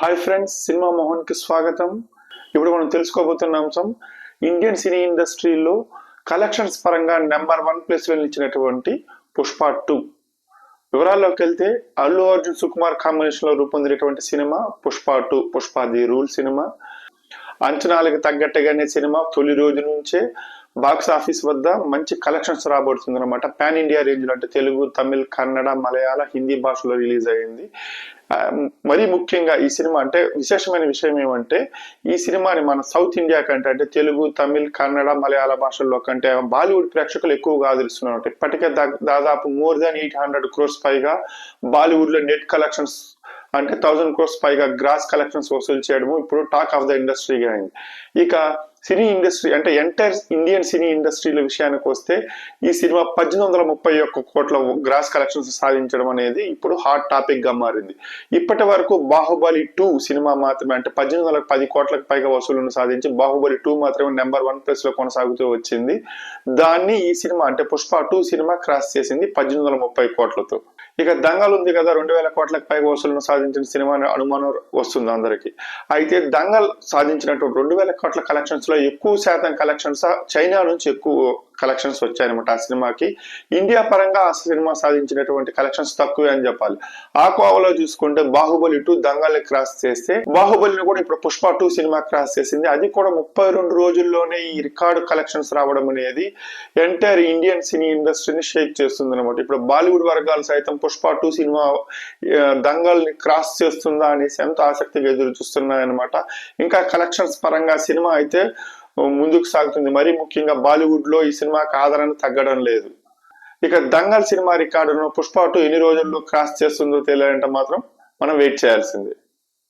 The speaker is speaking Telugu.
హాయ్ ఫ్రెండ్స్ సినిమా మోహన్కి స్వాగతం. ఇప్పుడు మనం తెలుసుకోబోతున్న అంశం ఇండియన్ సినీ ఇండస్ట్రీలో కలెక్షన్స్ పరంగా నెంబర్ వన్ ప్లేస్ నిలిచినటువంటి పుష్ప టూ. వివరాల్లోకి వెళ్తే అల్లు అర్జున్ సుకుమార్ కాంబినేషన్లో రూపొందినటువంటి cinema Pushpa two Pushpa the rule cinema. అంచనాలకు తగ్గట్టుగానే సినిమా తొలి రోజు నుంచే బాక్స్ ఆఫీస్ వద్ద మంచి కలెక్షన్స్ రాబడుతుంది అనమాట పాన్ ఇండియా రేంజ్లో అంటే తెలుగు తమిళ్ కన్నడ మలయాళ హిందీ భాషలో రిలీజ్ అయింది. Um, మరీ ముఖ్యంగా ఈ సినిమా అంటే విశేషమైన విషయం ఏమంటే ఈ సినిమాని మన సౌత్ ఇండియా కంటే అంటే తెలుగు తమిళ్ కన్నడ మలయాళ భాషల్లో కంటే బాలీవుడ్ ప్రేక్షకులు ఎక్కువగా ఆదరిస్తున్నారు ఇప్పటికే దా- దాదాపు more than eight hundred crores పైగా బాలీవుడ్లో నెట్ కలెక్షన్స్ అంటే థౌజండ్ క్రోర్స్ పైగా గ్రాస్ కలెక్షన్స్ వసూలు చేయడము ఇప్పుడు టాక్ ఆఫ్ ద ఇండస్ట్రీగా అయింది. ఇక సినీ ఇండస్ట్రీ అంటే ఎంటైర్ ఇండియన్ సినీ ఇండస్ట్రీల విషయానికి వస్తే ఈ సినిమా పద్దెనిమిది వందల ముప్పై ఒక్క కోట్ల గ్రాస్ కలెక్షన్స్ సాధించడం అనేది ఇప్పుడు హాట్ టాపిక్గా మారింది. ఇప్పటి వరకు బాహుబలి టూ సినిమా మాత్రమే అంటే పద్దెనిమిది వందల పది కోట్లకు పైగా వసూళ్ళను సాధించి బాహుబలి టూ మాత్రమే నెంబర్ వన్ ప్లేస్లో కొనసాగుతూ వచ్చింది. దాన్ని ఈ సినిమా అంటే పుష్ప టూ సినిమా క్రాస్ చేసింది పద్దెనిమిది వందల ముప్పై కోట్లతో. ఇక దంగల్ ఉంది కదా రెండు వేల కోట్లకు పైగా వసూలను సాధించిన సినిమా అనుమానం వస్తుంది అందరికి. అయితే దంగల్ సాధించినటువంటి రెండు వేల కోట్ల కలెక్షన్స్లో ఎక్కువ శాతం కలెక్షన్స్ చైనా నుంచి ఎక్కువ కలెక్షన్స్ వచ్చాయన్నమాట ఆ సినిమాకి. ఇండియా పరంగా ఆ సినిమా సాధించినటువంటి కలెక్షన్స్ తక్కువే అని చెప్పాలి. ఆ కోవలో చూసుకుంటే బాహుబలి టూ దంగల్ని క్రాస్ చేస్తే బాహుబలిని కూడా ఇప్పుడు పుష్ప టూ సినిమా క్రాస్ చేసింది. అది కూడా ముప్పై రెండు రోజుల్లోనే ఈ రికార్డు కలెక్షన్స్ రావడం అనేది ఎంటైర్ ఇండియన్ సినీ ఇండస్ట్రీని షేక్ చేస్తుంది అనమాట ఇప్పుడు బాలీవుడ్ వర్గాలు సైతం పుష్ప టూ సినిమా దంగల్ని క్రాస్ చేస్తుందా అనేసి ఎంతో ఆసక్తిగా ఎదురు చూస్తున్నాయన్నమాట. ఇంకా కలెక్షన్స్ పరంగా సినిమా అయితే ముందుకు సాగుతుంది. మరీ ముఖ్యంగా బాలీవుడ్లో ఈ సినిమాకి ఆదరణ తగ్గడం లేదు. ఇక దంగల్ సినిమా రికార్డును పుష్ప టూ ఎన్ని రోజుల్లో క్రాస్ చేస్తుందో తెలియాలంటే మాత్రం మనం వెయిట్ చేయాల్సిందే.